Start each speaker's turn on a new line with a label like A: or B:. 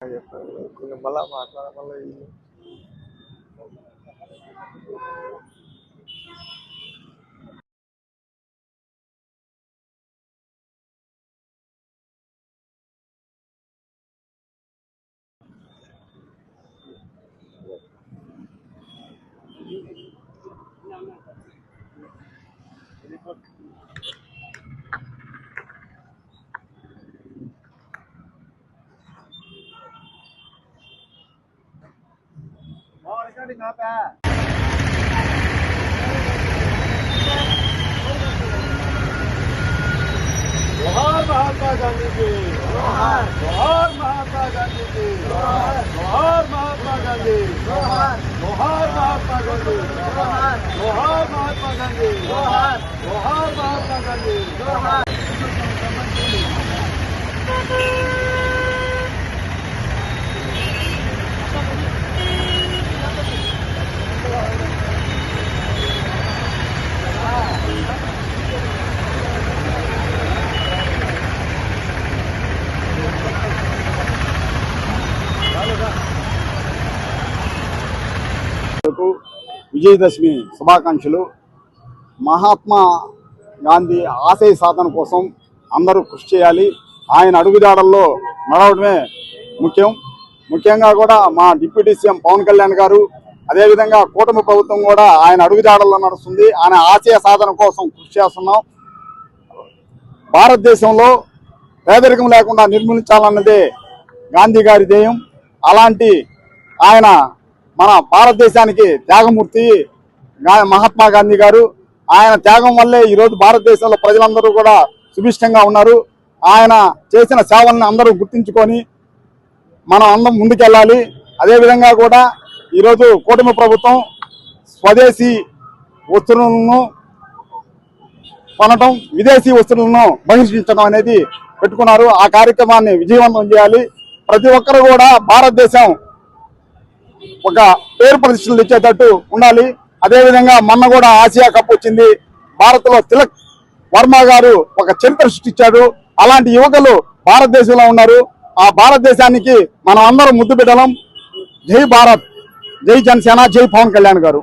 A: చెప్పారు. కొన్ని మళ్ళా shutting up at?
B: जोहर महात्मा गांधी जी जोहर महात्मा गांधी की जोहर महात्मा गांधी जोहर महात्मा गांधी जोहर महात्मा गांधी जोहर महात्मा गांधी जोहर
C: కు విజయదశమి శుభాకాంక్షలు. మహాత్మా గాంధీ ఆశయ సాధన కోసం అందరూ కృషి చేయాలి. ఆయన అడుగుదాడల్లో నడవడమే ముఖ్యం. ముఖ్యంగా కూడా మా డిప్యూటీ సీఎం పవన్ కళ్యాణ్ గారు అదేవిధంగా కూటమి ప్రభుత్వం కూడా ఆయన అడుగుదాడల్లో నడుస్తుంది. ఆయన ఆశయ సాధన కోసం కృషి చేస్తున్నాం. భారతదేశంలో పేదరికం లేకుండా నిర్మూలించాలన్నదే గాంధీ గారి ధ్యేయం. అలాంటి ఆయన మన భారతదేశానికి త్యాగమూర్తి గా- మహాత్మా గాంధీ గారు. ఆయన త్యాగం వల్లే ఈరోజు భారతదేశంలో ప్రజలందరూ కూడా సుభిష్టంగా ఉన్నారు. ఆయన చేసిన సేవల్ని అందరూ గుర్తించుకొని మనం అందరం ముందుకెళ్ళాలి. అదేవిధంగా కూడా ఈరోజు కూటమి ప్రభుత్వం స్వదేశీ వస్తువులను కొనటం విదేశీ వస్తువులను బహిష్కరించడం అనేది పెట్టుకున్నారు. ఆ కార్యక్రమాన్ని విజయవంతం చేయాలి. ప్రతి ఒక్కరు కూడా భారతదేశం ఒక పేరు ప్రతిష్టలు ఇచ్చేటట్టు ఉండాలి. అదేవిధంగా మొన్న కూడా ఆసియా కప్ వచ్చింది. భారత్లో తిలక్ వర్మ గారు ఒక చరిత్ర సృష్టించాడు. అలాంటి యువకులు భారతదేశంలో ఉన్నారు. ఆ భారతదేశానికి మనం అందరం ముద్దు పెట్టడం జై భారత్. జై జనసేన జై పవన్ కళ్యాణ్ గారు.